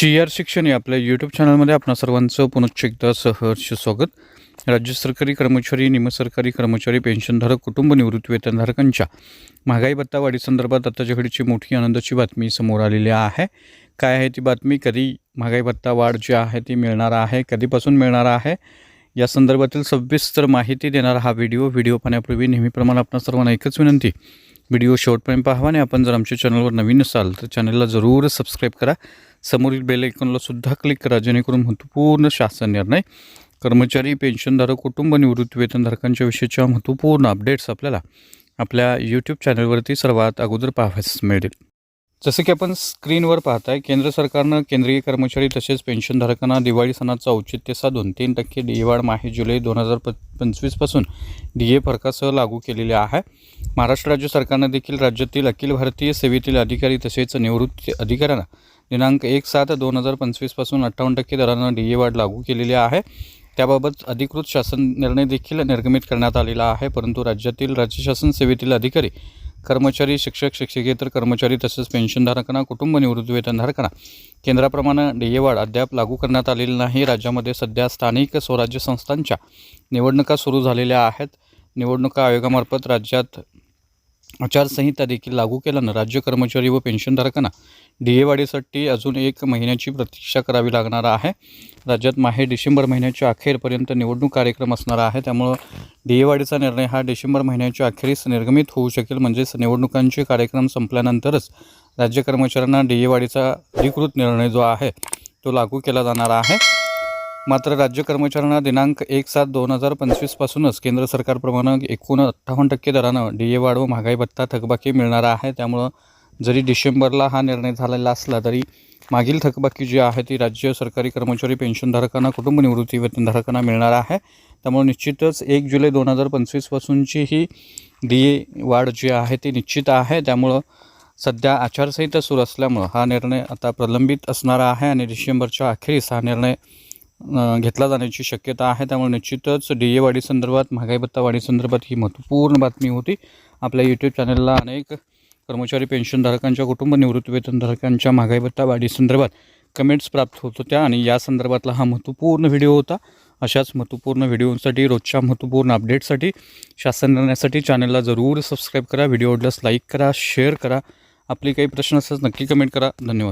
जी R शिक्षण या आपल्या यूट्यूब चॅनलमध्ये आपणा सर्वांचं पुनश्च एकदा सहर्ष स्वागत. राज्य सरकारी कर्मचारी निमसरकारी कर्मचारी पेन्शनधारक कुटुंब निवृत्ती वेतनधारकांच्या महागाई भत्ता वाढीसंदर्भात आताच्या घडीची मोठी आनंदाची बातमी समोर आलेली आहे. काय आहे ती बातमी? कधी महागाई भत्ता वाढ जी आहे ती मिळणार आहे? कधीपासून मिळणार आहे? या संदर्भातील सविस्तर माहिती देणारा हा व्हिडिओ व्हिडिओ पाहण्यापूर्वी नेहमीप्रमाणे आपण सर्वांना एकच विनंती. व्हिडिओ शेवटपर्यंत पाहावा आणि आपण जर आमच्या चॅनलवर नवीन असाल तर चॅनलला जरूर सबस्क्राईब करा. समोरील बेल आयकॉनला सुद्धा क्लिक करा जेणेकरून महत्त्वपूर्ण शासन निर्णय कर्मचारी पेन्शनधारक कुटुंब निवृत्ती वेतनधारकांच्या विषयीच्या महत्त्वपूर्ण अपडेट्स आपल्याला आपल्या यूट्यूब चॅनलवरती सर्वात अगोदर पाहावयास मिळतील. जसं की आपण स्क्रीनवर पाहताय केंद्र सरकारनं केंद्रीय कर्मचारी तसेच पेन्शनधारकांना दिवाळी सणाचं औचित्य साधून तीन टक्के डी वाढ माहे जुलै दोन हजार प पंचवीसपासून डी ए फरकासह लागू केलेले आहे. महाराष्ट्र राज्य सरकारनं देखील राज्यातील अखिल भारतीय सेवेतील अधिकारी तसेच निवृत्ती अधिकाऱ्यांना दिनांक एक सात दोन हजार पंचवीसपासून अठ्ठावन्न टक्के दरानं डी ए वाढ लागू केलेली आहे. त्याबाबत अधिकृत शासन निर्णय देखील निर्गमित करण्यात आलेला आहे परंतु राज्यातील राज्य शासन सेवेतील अधिकारी कर्मचारी शिक्षक शिक्षकेतर कर्मचारी तसेच पेन्शनधारकांना कुटुंब निवृत्ती वेतनधारकांना. केंद्राप्रमाणे डेयेवाढ अद्याप लागू करण्यात आलेली नाही. राज्यामध्ये सध्या स्थानिक स्वराज्य संस्थांच्या निवडणुका सुरू झालेल्या आहेत. निवडणुका आयोगामार्फत राज्यात आचारसंहिता देखील लागू केल्यानं राज्य कर्मचारी व पेन्शनधारकांना डी वाढीसाठी अजून एक महिन्याची प्रतीक्षा करावी लागणार आहे. राज्यात माहे डिसेंबर महिन्याच्या अखेरपर्यंत निवडणूक कार्यक्रम असणार आहे. त्यामुळं डी वाढीचा निर्णय हा डिसेंबर महिन्याच्या अखेरीस निर्गमित होऊ शकेल. म्हणजेच निवडणुकांचे कार्यक्रम संपल्यानंतरच राज्य कर्मचाऱ्यांना डी वाढीचा अधिकृत निर्णय जो आहे तो लागू केला जाणार आहे. मात्र राज्य कर्मचाऱ्यांना दिनांक एक सात दोन हजार पंचवीसपासूनच केंद्र सरकारप्रमाणे एकूण अठ्ठावन्न टक्के दरानं डी ए वाढ व महागाई भत्ता थकबाकी मिळणार आहे. त्यामुळं जरी डिसेंबरला हा निर्णय झालेला असला तरी मागील थकबाकी जी आहे ती राज्य सरकारी कर्मचारी पेन्शनधारकांना कुटुंब निवृत्ती वेतनधारकांना मिळणार आहे. त्यामुळे निश्चितच एक जुलै दोन हजार पंचवीसपासूनची ही डी ए वाढ जी आहे ती निश्चित आहे. त्यामुळं सध्या आचारसंहिता सुरू असल्यामुळं हा निर्णय आता प्रलंबित असणारा आहे आणि डिसेंबरच्या अखेरीस हा निर्णय घेतला जाण्याची शक्यता आहे. त्यामुळे निश्चितच डी ए वाढीसंदर्भात महागाई भत्ता वाढीसंदर्भात ही महत्त्वपूर्ण बातमी होती. आपल्या यूट्यूब चॅनलला अनेक कर्मचारी पेन्शनधारकांच्या कुटुंब निवृत्तीवेतनधारकांच्या महागाई भत्ता वाढीसंदर्भात कमेंट्स प्राप्त होत होत्या आणि या संदर्भातला हा महत्त्वपूर्ण व्हिडिओ होता. अशाच महत्त्वपूर्ण व्हिडिओसाठी रोजच्या महत्त्वपूर्ण अपडेटसाठी शासन निर्णयासाठी चॅनलला जरूर सबस्क्राईब करा. व्हिडिओ आवडल्यास लाईक करा शेअर करा. आपले काही प्रश्न असल्यास नक्की कमेंट करा. धन्यवाद.